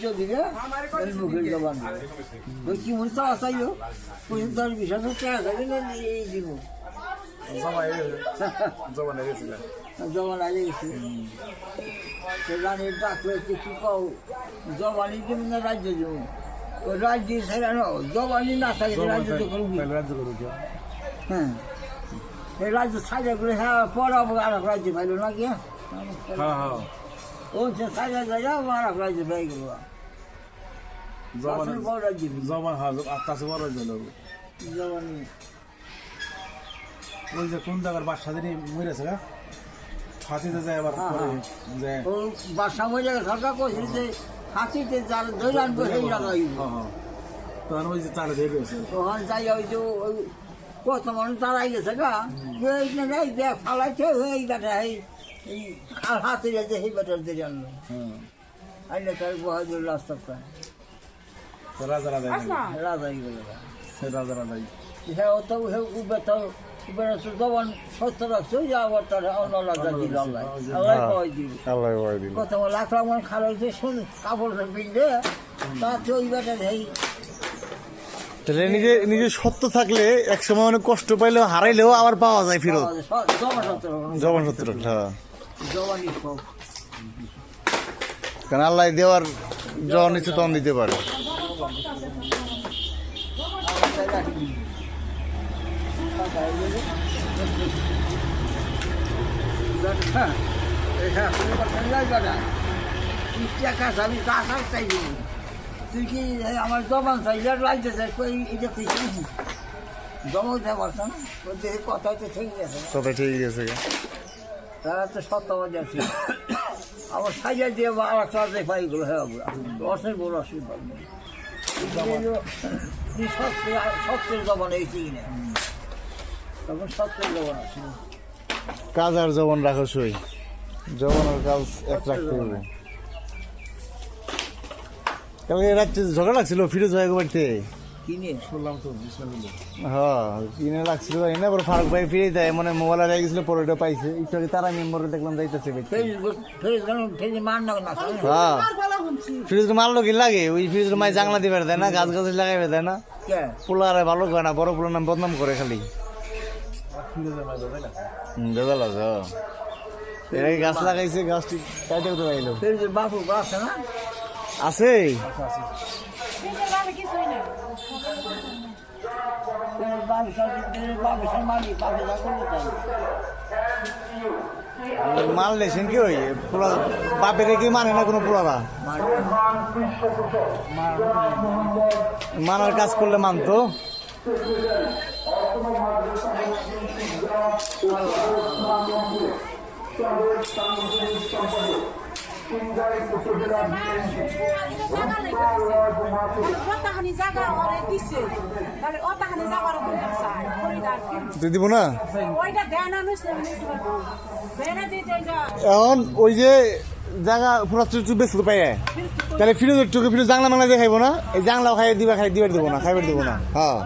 এই মুখের জবান ওই মনে তো আসাইলো ওই দশ বিশ হাজার টাকা দেবে না এই গেছে জবান আগে গেছে রানীর ডাক হয়েছে কি কও জবানি দেবে না রাজ্য দেবো ওই রাজ্য ছেড়ে জবানি না থাকে রাজ্য তো করবি রাজ্য করুক হ্যাঁ এই রাজ্য ছাড়া করে হ্যাঁ আর রাজ্য পাইলো না কি হ্যাঁ হ্যাঁ জমা হ্যাঁ আকাশে বড় জবানি ওই যে কোন জায়গার বাসা দিনই মরেছে গা? হাতিতে যায় আবার পরে যায়। ও বাসা মজা সরকার করছে যে হাতিতে যার ধরে আনব সেই লাগাই হ্যাঁ হ্যাঁ তখন ওই যে চালে ধরে গেছে যাই ওই যে কত মানুষ দাঁড়াই গেছে গা। এই ফালাইছে এই আর হাতে যাচ্ছে সেই বেটার ধরে আনলো হ্যাঁ আইলে তার বহাদুর রাস্তাটা তো রাজা রাজাই রাজাই গেল রাজা রাজাই হ্যাঁ ও তো হে উবে তো উবে তো জবান সত্য রাখছে ওই আবার তার অন্য রাজা দিল আল্লাহ আল্লাহ কয় দিল। আল্লাহ ভয় দিল। কত লাখ লাখ মান খারাইছে শুন কাপড় পিনলে তাতে ওই বেটা তাহলে নিজে নিজে সত্য থাকলে এক সময় অনেক কষ্ট পাইলেও হারাইলেও আবার পাওয়া যায় ফেরত। সত্য। জবান সত্য হ্যাঁ। জবানি সব কারণ আল্লাহ দেওয়ার যখন ইচ্ছে তখন দিতে পারে। তুই কি আমার এটা তুই কি জমা উঠে পারছ না ওর দেখে কথা তো ঠিক আছে। কথা ঠিক আছে। তারা তো সত্যবাদী আছে আবার সাইজা দিয়ে বা আর একটা দেখে পাইগুলো হ্যাঁ অসের বড় অসুবিধা সত্যের জবান এই ঠিক না তখন সত্যের জবান আছে। কাজ আর জবান রাখো সই। জবানের কাজ এক রাখতে হবে। কালকে রাত্রে ঝগড়া লাগছিল ফিরোজ ভাই বাড়িতে। কিনে হ্যাঁ লাগছিল তাই না পরে ফারুক ভাই ফিরে দেয় মানে মোবাইল হারিয়ে গেছিল পরে ওটা পাইছে। একটু আগে তারা মেম্বার দেখলাম যাইতেছে হ্যাঁ। ফ্রিজ মারলো কি লাগে? ওই ফ্রিজ মাই জাংলা দিবে দেয় না গাছ গাছ লাগাইবে দেয় না। কে? পোলারে ভালো করে না বড় পোলার নাম বদনাম করে খালি। তাই আছে হ্যাঁ। এর আগে গাছ লাগাইছে গাছটি আছে আছে। মাল লেছেন কি পোলা বাপের কি মানে না কোনো পোলারা? মানার কাজ করলে মানতো। তুই দিব না? এখন ওই যে জায়গা পুরা চুপ বেশ পাই তাহলে ফিরে চোখে ফিরে জাংলা মাংলা দিয়ে খাইবো না, এই জাংলাও খাই দিবা খাই দিবার দেবো না, খাইবার দেবো না। হ্যাঁ।